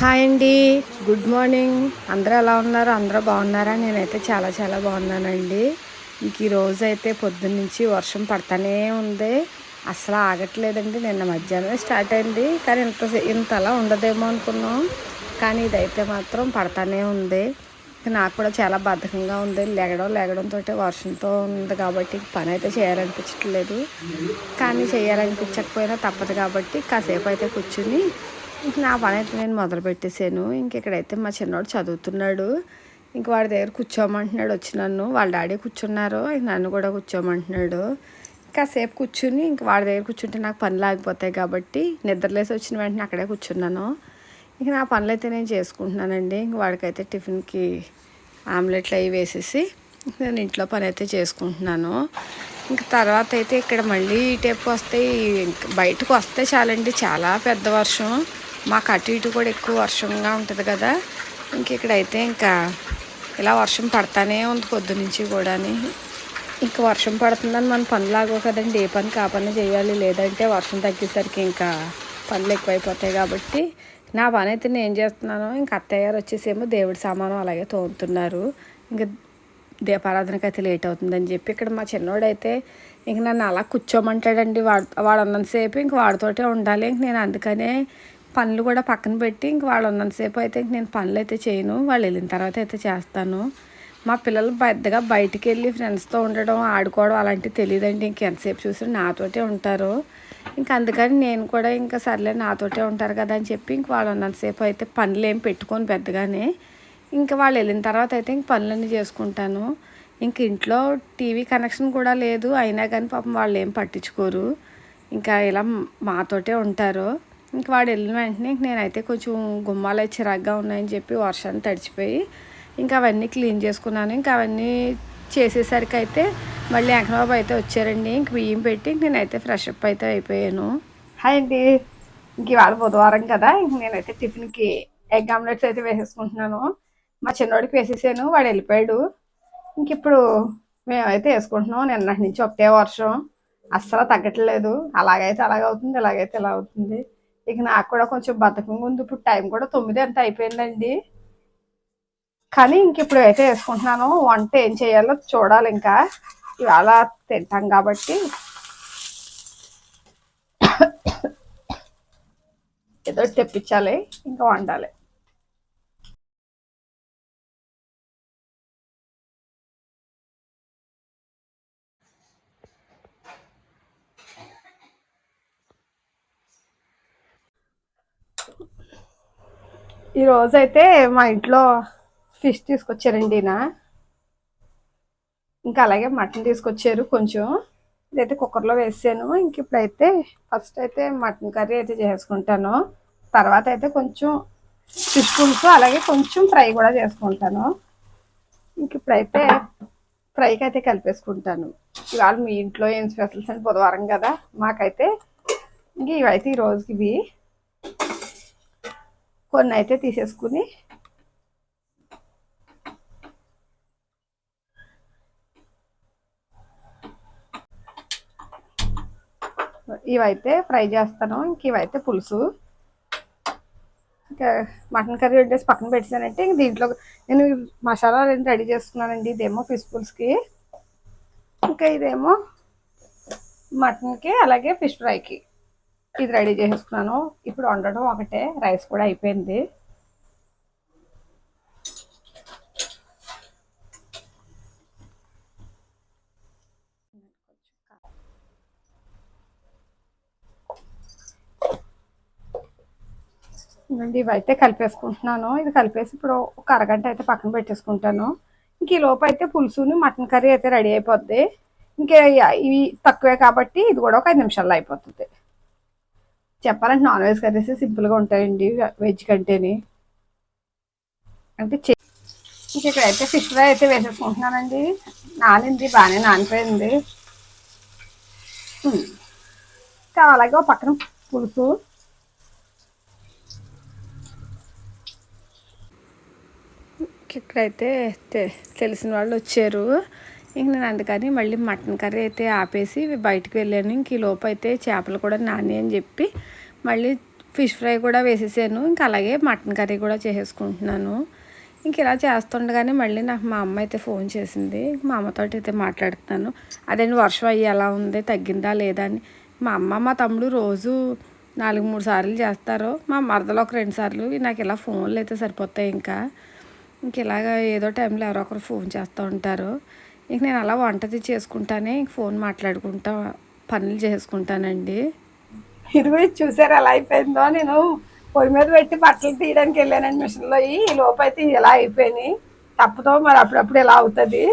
Hi అండి. Good morning అందరూ ఎలా ఉన్నారు? అందరూ బాగున్నారా? నేనైతే చాలా చాలా బాగున్నానండి. ఇంక ఈరోజు అయితే పొద్దున్న నుంచి వర్షం పడతానే ఉంది. అసలు ఆగట్లేదండి. నిన్న మధ్యాహ్నమే స్టార్ట్ అయింది. కానీ ఇంత ఇంతలా ఉండదేమో అనుకున్నాం. కానీ ఇదైతే మాత్రం పడతానే ఉంది. నాకు కూడా చాలా బద్ధకంగా ఉంది. లెగడం లెగడంతో వర్షంతో ఉంది కాబట్టి పని అయితే చేయాలనిపించట్లేదు. కానీ చేయాలనిపించకపోయినా తప్పదు కాబట్టి కాసేపు అయితే కూర్చుని ఇంక నా పని అయితే నేను మొదలు పెట్టేశాను. ఇంకెక్కడైతే మా చిన్నోడు చదువుతున్నాడు. ఇంక వాడి దగ్గర కూర్చోమంటున్నాడు వచ్చి నన్ను. వాళ్ళ డాడీ కూర్చున్నారు. ఇంక నన్ను కూడా కూర్చోమంటున్నాడు. కాసేపు కూర్చుని ఇంక వాడి దగ్గర కూర్చుంటే నాకు పనులు ఆగిపోతాయి కాబట్టి నిద్రలేసి వచ్చిన వెంటనే అక్కడే కూర్చున్నాను. ఇంక నా పనులు అయితే నేను చేసుకుంటున్నానండి. ఇంక వాడికైతే టిఫిన్కి ఆమ్లెట్లు అవి వేసేసి నేను ఇంట్లో పని అయితే చేసుకుంటున్నాను. ఇంక తర్వాత అయితే ఇక్కడ మళ్ళీ ఈ టైపు వస్తే ఇంక బయటకు వస్తే చాలండి. చాలా పెద్ద వర్షం. మాకు అటు ఇటు కూడా ఎక్కువ వర్షంగా ఉంటుంది కదా. ఇంక ఇక్కడైతే ఇంకా ఇలా వర్షం పడతానే ఉంది పొద్దు నుంచి కూడా ఇంకా వర్షం పడుతుందని మన పనులు ఆగవు కదండి ఏ పని కా పని చేయాలి. లేదంటే వర్షం తగ్గేసరికి ఇంకా పనులు ఎక్కువైపోతాయి కాబట్టి నా పని అయితే నేను చేస్తున్నాను. ఇంకా అత్తయ్య గారు వచ్చేసేమో దేవుడి సామానం అలాగే తోముతున్నారు. ఇంకా దీపారాధనకి అయితే లేట్ అవుతుందని చెప్పి ఇక్కడ మా చిన్నోడైతే ఇంక నన్ను అలా కూర్చోమంటాడండి. వాడు వాడు ఉన్నంతసేపు ఇంక వాడితోటే ఉండాలి. ఇంక నేను అందుకనే పనులు కూడా పక్కన పెట్టి ఇంక వాళ్ళు ఉన్నంతసేపు అయితే ఇంక నేను పనులు అయితే చేయను. వాళ్ళు వెళ్ళిన తర్వాత అయితే చేస్తాను. మా పిల్లలు పెద్దగా బయటికి వెళ్ళి ఫ్రెండ్స్తో ఉండడం ఆడుకోవడం అలాంటివి తెలియదండి. ఇంకెంతసేపు చూసినా చూసి నాతోటే ఉంటారు. ఇంక అందుకని నేను కూడా ఇంకా సర్లే నాతోటే ఉంటారు కదా అని చెప్పి ఇంక వాళ్ళు ఉన్నంతసేపు అయితే పనులు ఏం పెట్టుకొని పెద్దగానే. ఇంకా వాళ్ళు వెళ్ళిన తర్వాత అయితే ఇంక పనులన్నీ చేసుకుంటాను. ఇంక ఇంట్లో టీవీ కనెక్షన్ కూడా లేదు. అయినా కానీ పాపం వాళ్ళు ఏం పట్టించుకోరు. ఇంకా ఇలా మాతోటే ఉంటారు. ఇంక వాడు వెళ్ళిన వెంటనే ఇంక నేనైతే కొంచెం గుమ్మాలు అయితే చిరాగ్గా ఉన్నాయని చెప్పి వర్షాన్ని తడిచిపోయి ఇంకా అవన్నీ క్లీన్ చేసుకున్నాను. ఇంకా అవన్నీ చేసేసరికి అయితే మళ్ళీ వెంకటబాబు అయితే వచ్చారండి. ఇంక బియ్యం పెట్టి ఇంక నేనైతే ఫ్రెష్ అప్ అయితే అయిపోయాను. హాయ్ అండి. ఇంక ఇవాళ బుధవారం కదా ఇంక నేనైతే టిఫిన్కి ఎగ్ ఆమ్లెట్స్ అయితే వేసేసుకుంటున్నాను. మా చిన్నోడికి వేసేసాను వాడు వెళ్ళిపోయాడు. ఇంక ఇప్పుడు మేమైతే వేసుకుంటున్నాం. నిన్నటి నుంచి ఒకటే వర్షం. అస్సలు తగ్గట్లేదు. అలాగైతే అలాగ అవుతుంది ఇలాగైతే ఇలా అవుతుంది. ఇక నాకు కూడా కొంచెం బద్ధకంగా ఉంది. ఇప్పుడు టైం కూడా తొమ్మిది ఎంత అయిపోయిందండి. కానీ ఇంక ఇప్పుడు అయితే వేసుకుంటున్నాను. వంట ఏం చేయాలో చూడాలి ఇంకా. ఇవాళ తింటాం కాబట్టి. ఏదో తెప్పించాలి. ఇంకా వండాలి. ఈరోజైతే మా ఇంట్లో ఫిష్ తీసుకొచ్చారండి నా ఇంకా అలాగే మటన్ తీసుకొచ్చారు కొంచెం. ఇదైతే కుక్కర్లో వేసాను. ఇంక ఇప్పుడైతే ఫస్ట్ అయితే మటన్ కర్రీ అయితే చేసుకుంటాను. తర్వాత అయితే కొంచెం ఫిష్ పులుసు అలాగే కొంచెం ఫ్రై కూడా చేసుకుంటాను. ఇంక ఇప్పుడైతే ఫ్రైకి అయితే కలిపేసుకుంటాను. ఇవాళ మీ ఇంట్లో ఏం స్పెషల్స్ అని బుధవారం కదా. మాకైతే ఇంక ఇవైతే ఈ రోజుకి ఇవి. కొన్ని అయితే తీసేసుకుని ఇవైతే ఫ్రై చేస్తాను. ఇంక ఇవైతే పులుసు. ఇంకా మటన్ కర్రీ వండేసి పక్కన పెట్టానంటే ఇంక దీంట్లో నేను మసాలా రెండు రెడీ చేసుకున్నానండి. ఇదేమో ఫిష్ పులుసుకి. ఇంకా ఇదేమో మటన్కి అలాగే ఫిష్ ఫ్రైకి. ఇది రెడీ చేసేసుకున్నాను ఇప్పుడు వండడం ఒకటే. రైస్ కూడా అయిపోయింది. ఇవైతే కలిపేసుకుంటున్నాను. ఇది కలిపేసి ఇప్పుడు ఒక అరగంట అయితే పక్కన పెట్టేసుకుంటాను. ఇంక ఈ లోపు అయితే పులుసుని మటన్ కర్రీ అయితే రెడీ అయిపోద్ది. ఇంకా ఇవి తక్కువే కాబట్టి ఇది కూడా ఒక ఐదు నిమిషాల్లో అయిపోతుంది. చెప్పాలంటే నాన్ వెజ్ కర్రీస్ సింపుల్గా ఉంటాయండి వెజ్ కంటేనే. అంటే ఇంక ఇక్కడైతే ఫిష్ ఫ్రై అయితే వేసేసుకుంటున్నానండి. నానింది బాగానే నానిపోయింది. ఇంకా అలాగే పక్కన పులుసు. ఇక్కడైతే తెలిసిన వాళ్ళు వచ్చారు. ఇంక నేను అందుకని మళ్ళీ మటన్ కర్రీ అయితే ఆపేసి బయటకు వెళ్ళాను. ఇంక ఈ లోపు అయితే చేపలు కూడా నాని అని చెప్పి మళ్ళీ ఫిష్ ఫ్రై కూడా వేసేసాను. ఇంకా అలాగే మటన్ కర్రీ కూడా చేసేసుకుంటున్నాను. ఇంక ఇలా చేస్తుండగానే మళ్ళీ నాకు మా అమ్మ అయితే ఫోన్ చేసింది. మా అమ్మతో అయితే మాట్లాడుతున్నాను. అదేంటి వర్షం అయ్యి ఎలా ఉంది తగ్గిందా లేదా అని. మా అమ్మ మా తమ్ముడు రోజు నాలుగు మూడు సార్లు చేస్తారు. మా మరదలో ఒక రెండు సార్లు. నాకు ఇలా ఫోన్లు అయితే సరిపోతాయి ఇంకా. ఇంక ఇలాగ ఏదో టైంలో ఎవరో ఒకరు ఫోన్ చేస్తూ ఉంటారు. ఇంక నేను అలా వంటది చేసుకుంటానే ఫోన్ మాట్లాడుకుంటా పనులు చేసుకుంటానండి. ఇదిగో ఇది చూసారు ఎలా అయిపోయిందో. నేను పొయ్యి మీద పెట్టి బట్టలు తీయడానికి వెళ్ళానండి మిషన్లో. ఈ లోపు అయితే ఇలా అయిపోయినాయి. తప్పుతో మరి అప్పుడప్పుడు ఇలా అవుతుంది?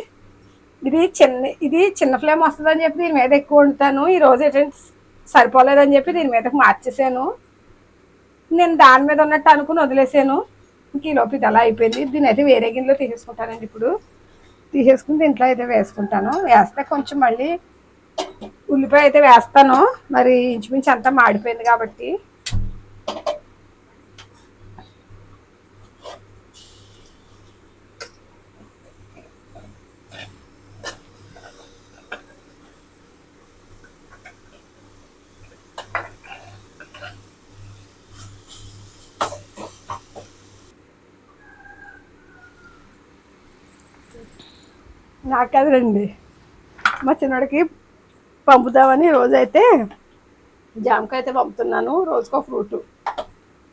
ఇది చిన్న ఇది చిన్న ఫ్లేమ్ వస్తుందని చెప్పి దీని మీద ఎక్కువ ఉంటాను ఈ రోజు ఏంటంటే సరిపోలేదని చెప్పి దీని మీదకి మార్చేసాను. నేను దాని మీద ఉన్నట్టు అనుకుని వదిలేసాను. ఇంక ఈ లోపు ఇది అలా అయిపోయింది. దీని అయితే వేరే గిన్నెలో తీసేసుకుంటానండి ఇప్పుడు. తీసేసుకుని దీంట్లో అయితే వేసుకుంటాను. వేస్తే కొంచెం మళ్ళీ ఉల్లిపాయ అయితే వేస్తాను. మరి ఇంచుమించు అంతా మాడిపోయింది కాబట్టి. నాకు కదండి మా చిన్నవాడికి పంపుదామని రోజైతే జామకాయ అయితే పంపుతున్నాను రోజుకో ఫ్రూట్.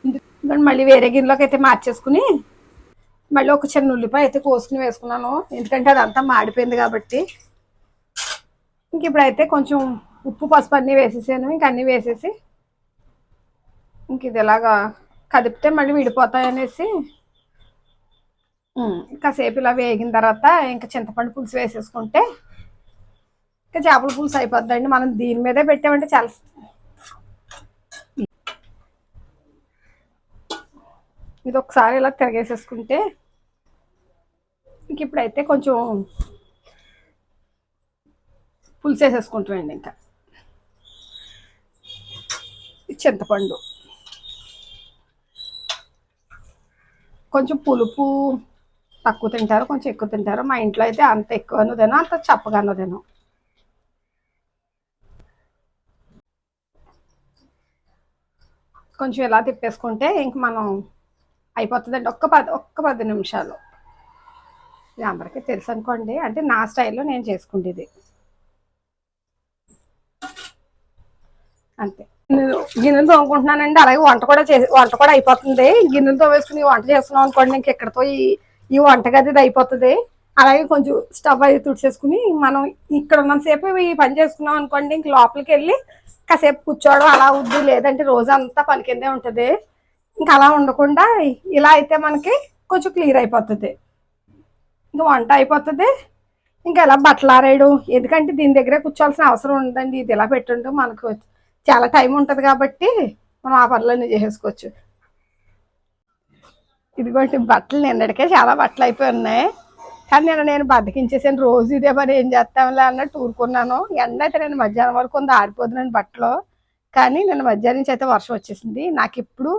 ఎందుకంటే మళ్ళీ వేరే గిన్నెలోకి అయితే మార్చేసుకుని మళ్ళీ ఒక చిన్న ఉల్లిపాయ అయితే కోసుకుని వేసుకున్నాను. ఎందుకంటే అదంతా మాడిపోయింది కాబట్టి. ఇంక ఇప్పుడైతే కొంచెం ఉప్పు పసుపు అన్నీ వేసేసాను. ఇంక అన్నీ వేసేసి ఇంక ఇది ఇలాగా కదిపితే మళ్ళీ విడిపోతాయి అనేసి కాసేపు ఇలా వేగిన తర్వాత ఇంకా చింతపండు పులుసు వేసేసుకుంటే ఇంకా చేపల పులుసు అయిపోద్దండి. మనం దీని మీదే పెట్టామంటే చాలా ఇది ఒకసారి ఇలా తిరగేసేసుకుంటే ఇంక ఇప్పుడైతే కొంచెం పులుసు వేసేసుకుంటామండి ఇంకా. చింతపండు. కొంచెం పులుపు తక్కువ తింటారు కొంచెం ఎక్కువ తింటారు. మా ఇంట్లో అయితే అంత ఎక్కువను తినో అంత చప్పగాను తినో కొంచెం ఇలా తిప్పేసుకుంటే ఇంక మనం అయిపోతుందండి ఒక్క పది ఒక్క పది నిమిషాలు. ఇది అందరికీ తెలుసు అనుకోండి అంటే నా స్టైల్లో నేను చేసుకుంటేది అంతే. నేను గిన్నెలు తోముకుంటున్నానండి అలాగే వంట కూడా చేసి వంట కూడా అయిపోతుంది. గిన్నెలు తోమేసుకుని వంట చేస్తున్నాం అనుకోండి ఇంక ఇక్కడతో ఈ ఈ వంటగది అయిపోతుంది. అలాగే కొంచెం స్టవ్ అది తుడిచేసుకుని మనం ఇక్కడ ఉన్నంతసేపు ఈ పని చేసుకున్నాం అనుకోండి ఇంక లోపలికి వెళ్ళి కాసేపు కూర్చోవడం అలా ఉంది లేదంటే రోజంతా పని కిందే ఉంటుంది. ఇంకా అలా ఉండకుండా ఇలా అయితే మనకి కొంచెం క్లియర్ అయిపోతుంది. ఇంకా వంట అయిపోతుంది. ఇంకా ఇలా బట్టలు ఆరేయడం ఎందుకంటే దీని దగ్గరే కూర్చోవాల్సిన అవసరం ఉందండి ఇది ఇలా పెట్టుంటే మనకు చాలా టైం ఉంటుంది కాబట్టి మనం ఆ పనులన్నీ చేసేసుకోవచ్చు. ఇదిగోండి బట్టలు నిన్నటికే చాలా బట్టలు అయిపోయి ఉన్నాయి. కానీ నేను నేను బద్దకించేసాను రోజు ఇదే మరి ఏం చేస్తాంలే అన్నట్టు ఊరుకున్నాను. ఎండ అయితే నేను మధ్యాహ్నం వరకు కొంత ఆరిపోతున్నాను బట్టలు. కానీ నేను మధ్యాహ్నం నుంచి అయితే వర్షం వచ్చేసింది. నాకు ఇప్పుడు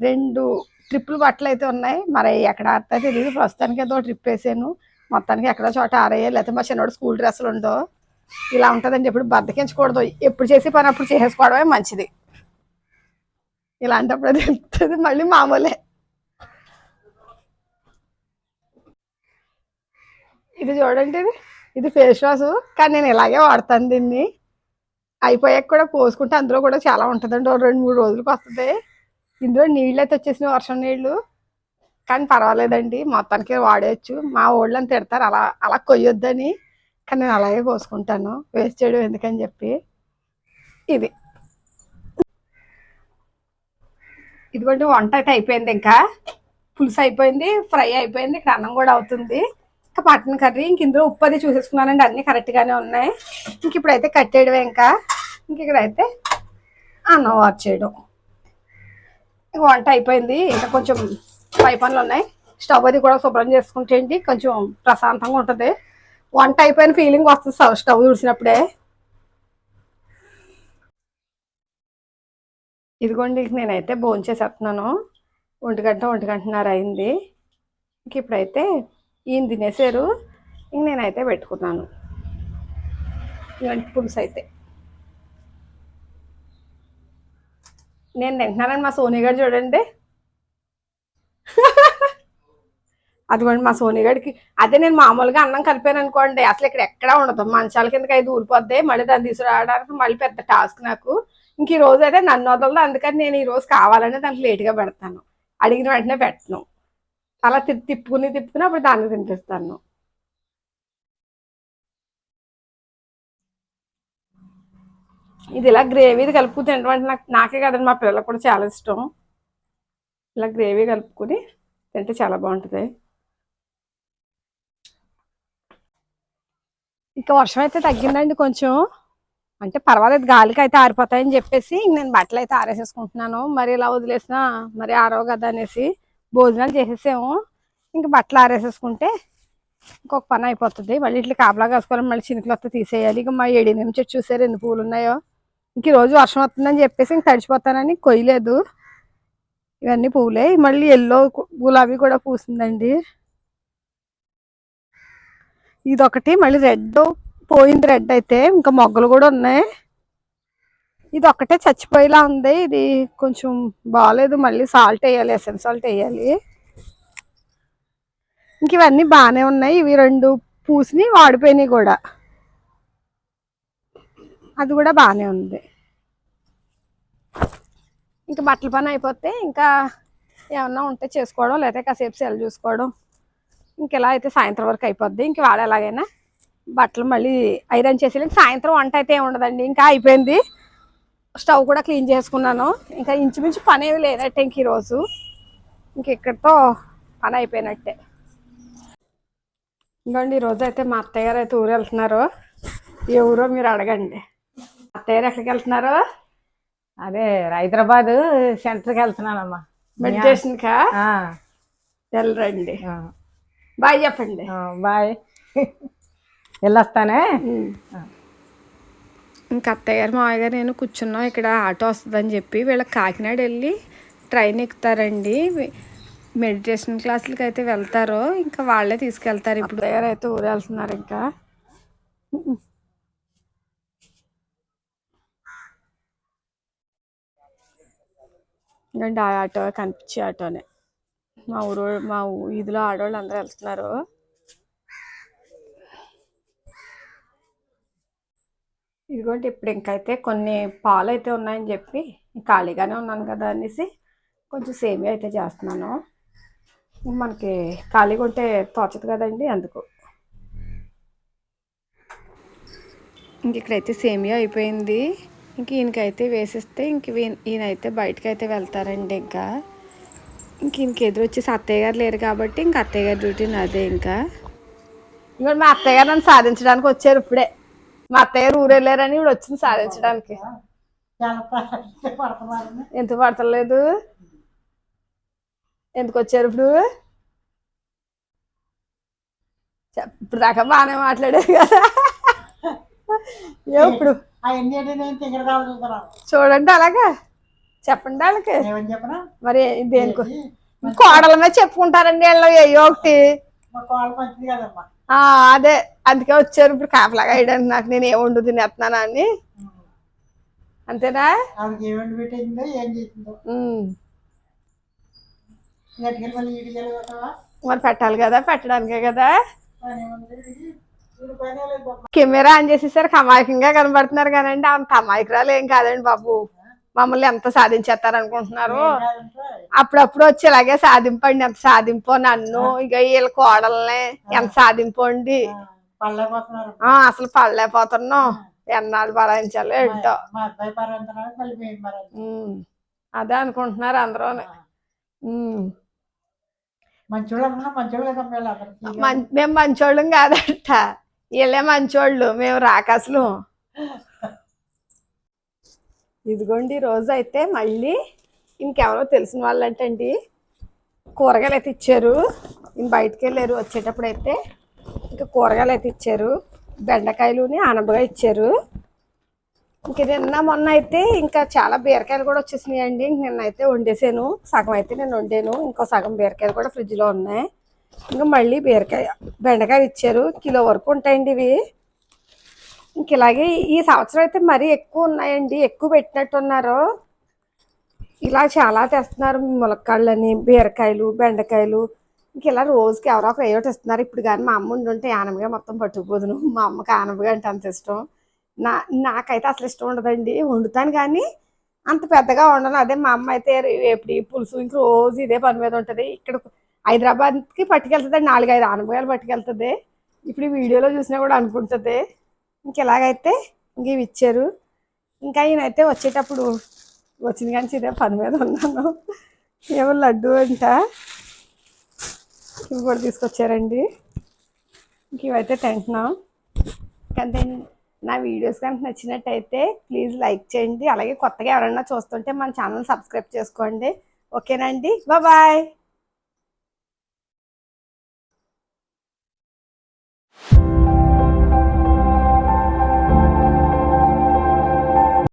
రెండు ట్రిప్పులు బట్టలు అయితే ఉన్నాయి. మరి ఎక్కడ ఆడతా తెలియదు ప్రస్తుతానికి ఏదో ట్రిప్ వేసాను. మొత్తానికి ఎక్కడో చోట ఆరేయాలి లేకపోతే మా చిన్నోడు స్కూల్ డ్రెస్సులు ఉండవు ఇలా ఉంటుందని చెప్పి బద్దకించకూడదు ఎప్పుడు చేసి పని అప్పుడు చేసేసుకోవడమే మంచిది. ఇలాంటప్పుడు తెలుస్తుంది మళ్ళీ మామూలే. ఇది చూడండి ఇది. ఇది ఫేస్ వాష్ కానీ నేను ఇలాగే వాడతాను దీన్ని. అయిపోయాక కూడా పోసుకుంటే అందులో కూడా చాలా ఉంటుందండి. రెండు మూడు రోజులకు వస్తుంది. ఇందులో నీళ్ళు అయితే వచ్చేసిన వర్షం నీళ్ళు. కానీ పర్వాలేదండి. మొత్తానికి వాడేయచ్చు. మా వాళ్ళని తిడతారు. అలా అలా కొయ్యొద్దని. కానీ నేను అలాగే పోసుకుంటాను. వేస్ట్ చేయడం ఎందుకని చెప్పి. ఇది. ఇదిగోండి వంట అయితే అయిపోయింది ఇంకా. పులుసు అయిపోయింది ఫ్రై అయిపోయింది. ఇక్కడ అన్నం కూడా అవుతుంది. ఇంకా మటన్ కర్రీ ఇంక ఇందులో ఉప్పు అది చూసేసుకున్నానండి. అన్నీ కరెక్ట్గానే ఉన్నాయి. ఇంక ఇప్పుడైతే కట్టేయడమే ఇంకా. ఇంక ఇక్కడైతే అన్నం వాచ్ చేయడం. ఇంక వంట అయిపోయింది. ఇంకా కొంచెం పై పనులు ఉన్నాయి. స్టవ్ అది కూడా శుభ్రం చేసుకుంటే ఏంటి కొంచెం ప్రశాంతంగా ఉంటుంది. వంట అయిపోయిన ఫీలింగ్ వస్తుంది స్టవ్ స్టవ్ చూసినప్పుడే ఇదిగోండి నేనైతే భోజనం చేసేస్తున్నాను ఒంటి గంట ఒంటి గంటన్నర అయింది. ఇంక ఇప్పుడైతే ఈయన తినేసారు. ఇంక నేనైతే పెట్టుకున్నాను. ఇలాంటి పులుసు అయితే. నేను తింటున్నానండి మా సోనీ గారు చూడండి. అదిగోండి మా సోనీ గారికి. అదే నేను మామూలుగా అన్నం కలిపాను అనుకోండి అసలు ఇక్కడ ఎక్కడా ఉండదు. మంచాల కిందకి ఐదు ఊరిపోద్ది మళ్ళీ దాన్ని తీసుకురావడానికి మళ్ళీ పెద్ద టాస్క్ నాకు. ఇంక ఈ రోజు అయితే నన్ను వదలదు అందుకని నేను ఈ రోజు కావాలనే దానికి లేట్గా పెడతాను. అడిగిన వెంటనే పెట్టను. అలా తిప్పుకుని తిప్పుకుని అప్పుడు దాన్ని తినిపిస్తాను. ఇది ఇలా గ్రేవీ కలుపుకు తినడం అంటే నాకు నాకే కదండి మా పిల్లలకు కూడా చాలా ఇష్టం. ఇలా గ్రేవీ కలుపుకుని తింటే చాలా బాగుంటుంది. ఇంకా వర్షం అయితే తగ్గిందండి కొంచెం. అంటే పర్వాలేదు గాలికి అయితే ఆరిపోతాయని చెప్పేసి నేను బట్టలు అయితే ఆరేసేసుకుంటున్నాను. మరి ఇలా వదిలేసినా మరి ఆరో కదా అనేసి. భోజనాలు చేసేసాము. ఇంక బట్టలు ఆరేసేసుకుంటే ఇంకొక పని అయిపోతుంది. మళ్ళీ ఇట్లా కాపలా కాసుకోవాలి మళ్ళీ చినుకులు వస్తే తీసేయాలి. ఇక మా ఏడి నుంచి చూసారు? ఎన్ని పూలు ఉన్నాయో? ఇంక ఈరోజు రోజు వర్షం వస్తుందని చెప్పేసి ఇంక తడిచిపోతానని కొయ్యలేదు. ఇవన్నీ పువ్వులే మళ్ళీ ఎల్లో గులాబీ కూడా పూసిందండి ఇదొకటి. మళ్ళీ రెడ్. పోయింది రెడ్ అయితే. ఇంకా మొగ్గలు కూడా ఉన్నాయి. ఇది ఒక్కటే చచ్చిపోయేలా ఉంది. ఇది కొంచెం బాగాలేదు మళ్ళీ సాల్ట్ వేయాలి ఎసెన్ సాల్ట్ వేయాలి. ఇంక ఇవన్నీ బాగానే ఉన్నాయి. ఇవి రెండు పూసిని వాడిపోయినాయి కూడా. అది కూడా బాగానే ఉంది. ఇంకా బట్టల పని అయిపోతే ఇంకా ఏమన్నా ఉంటే చేసుకోవడం లేకపోతే కాసేపు సెల్ చూసుకోవడం. ఇంకెలా అయితే సాయంత్రం వరకు అయిపోద్ది. ఇంక వాడేలాగైనా బట్టలు మళ్ళీ ఐరన్ చేసి సాయంత్రం వంట అయితే ఏమి ఉండదండి. ఇంకా అయిపోయింది. స్టవ్ కూడా క్లీన్ చేసుకున్నాను. ఇంకా ఇంచుమించు పని ఏమి లేనట్టే ఇంక ఈరోజు. ఇంక ఇక్కడితో పని అయిపోయినట్టే. ఇంకోండి ఈరోజు అయితే మా అత్తయ్య గారు అయితే ఊరు వెళ్తున్నారు ఏ ఊరో మీరు అడగండి. అత్తయ్య గారు ఎక్కడికి వెళ్తున్నారు? అదే హైదరాబాద్ సెంటర్కి వెళ్తున్నానమ్మా మెడిటేషన్ కా ఆ, వెళ్ళరండి బాయ్ చెప్పండి. బాయ్. వెళ్ళొస్తానే? ఇంకా అత్తయ్య గారు మావయ్య గారు నేను కూర్చున్నాం. ఇక్కడ ఆటో వస్తుందని చెప్పి వీళ్ళకి కాకినాడ వెళ్ళి ట్రైన్ ఎక్కుతారండి. మెడిటేషన్ క్లాసులకి అయితే వెళ్తారు. ఇంకా వాళ్ళే తీసుకెళ్తారు ఇప్పుడు. దగ్గర గారు అయితే ఊరు వెళ్తున్నారు ఇంకా ఆ ఆటో కనిపించే ఆటోనే. మా ఊరు మా ఊ- వీధిలో ఆడవాళ్ళు అందరూ వెళ్తున్నారు. ఇదిగోండి ఇప్పుడు ఇంకైతే కొన్ని పాలు అయితే ఉన్నాయని చెప్పి ఖాళీగానే ఉన్నాను కదా అనేసి కొంచెం సేమియా అయితే చేస్తున్నాను. మనకి ఖాళీగా ఉంటే తోచదు కదండి అందుకు. ఇంక ఇక్కడైతే సేమియా అయిపోయింది. ఇంక ఈయనకైతే వేసిస్తే ఇంక ఈయన- ఈయనైతే బయటకు అయితే వెళ్తారండి ఇంకా. ఇంక ఈయనకి ఎదురు వచ్చేసి అత్తయ్య గారు లేరు కాబట్టి ఇంక అత్తయ్య గారి డ్యూటీ నాదే ఇంకా. ఇంకోటి మా అత్తయ్య గారు నన్ను సాధించడానికి వచ్చారు ఇప్పుడే. మా అత్తయ్య గారు ఊరు వెళ్ళారని ఇప్పుడు వచ్చింది సాధించడానికి. ఎందుకు పడతలేదు? ఎందుకు వచ్చారు ఇప్పుడు? ఇప్పుడు దాకా బాగానే మాట్లాడారు కదా. ఏ కావాలి చూడండి అలాగా. చెప్పండి వాళ్ళకి మరి దేనికి? కోడల మీద చెప్పుకుంటారండి వీళ్ళు అయ్యో ఒకటి. అదే. అందుకే వచ్చారు ఇప్పుడు కాపలాగా వేయడానికి నాకు నేను ఏం వండు తినేస్తున్నానా అని. అంతేనా? ఏమండి మరి పెట్టాలి కదా పెట్టడానికే కదా. కెమెరా ఆన్ చేసేసరికి అమాయకంగా కనబడుతున్నారు కానండి. అంత అమాయకురాలు ఏం కాదండి బాబు. మమ్మల్ని ఎంత సాధించేస్తారు అనుకుంటున్నారు. అప్పుడప్పుడు వచ్చి ఇలాగే సాధింపండి ఎంత సాధింపో నన్ను. ఇక వీళ్ళ కోడల్ని ఎంత సాధింపండి. అసలు పడలేకపోతున్నాం. ఎన్నాళ్ళు భరాయించాలో ఏంటో. అదే అనుకుంటున్నారు అందరూ మేము మంచోళ్ళం కాదట. వీళ్ళే మంచోళ్ళు. మేము రాకాసులు ఇదిగోండి ఈ రోజు అయితే మళ్ళీ ఇంకెవరో తెలిసిన వాళ్ళంటండి. కూరగాయలు అయితే ఇచ్చారు. బయటకు వెళ్ళారు వచ్చేటప్పుడు అయితే ఇంకా కూరగాయలు అయితే ఇచ్చారు. బెండకాయలుని అనబగా ఇచ్చారు. ఇంక నిన్న మొన్న అయితే ఇంకా చాలా బీరకాయలు కూడా వచ్చేసినాయండి. ఇంక నిన్న అయితే వండేసాను. సగం అయితే నేను వండాను. ఇంకో సగం బీరకాయలు కూడా ఫ్రిడ్జ్లో ఉన్నాయి. ఇంకా మళ్ళీ బీరకాయ బెండకాయలు ఇచ్చారు. కిలో వరకు ఉంటాయండి ఇవి. ఇంక ఇలాగే ఈ సంవత్సరం అయితే మరీ ఎక్కువ ఉన్నాయండి. ఎక్కువ పెట్టినట్టున్నారు ఇలా చాలా తెస్తున్నారు ములక్కాళ్ళని బీరకాయలు బెండకాయలు. ఇంక ఇలా రోజుకి ఎవరో ఒకరు ఏయోటి ఇస్తున్నారు. ఇప్పుడు కానీ మా అమ్మ ఉండుంటే ఆనమగా మొత్తం పట్టుకుపోదును మా అమ్మకి ఆనమగా అంటే అంత ఇష్టం. నా నాకైతే అసలు ఇష్టం ఉండదండి. వండుతాను కానీ అంత పెద్దగా ఉండను అదే మా అమ్మ అయితే ఎప్పుడు పులుసు ఇంక రోజు ఇదే పని మీద ఉంటుంది. ఇక్కడ హైదరాబాద్కి పట్టుకెళ్తుంది నాలుగైదు ఆనపకాయలు పట్టుకెళ్తుంది. ఇప్పుడు ఈ వీడియోలో చూసినా కూడా అనుకుంటుంది. ఇంక ఇలాగైతే ఇంక ఇవి ఇచ్చారు. ఇంకా ఈయనైతే వచ్చేటప్పుడు వచ్చింది కానీ ఇదే పని మీద ఉన్నాను. ఏమో లడ్డు అంట. ఇవి కూడా తీసుకొచ్చారండి. ఇవైతే తింటున్నాం. కానీ నా వీడియోస్ కనుక నచ్చినట్టయితే ప్లీజ్ లైక్ చేయండి. అలాగే కొత్తగా ఎవరైనా చూస్తుంటే మన ఛానల్ సబ్స్క్రైబ్ చేసుకోండి. ఓకేనండి. బాయ్.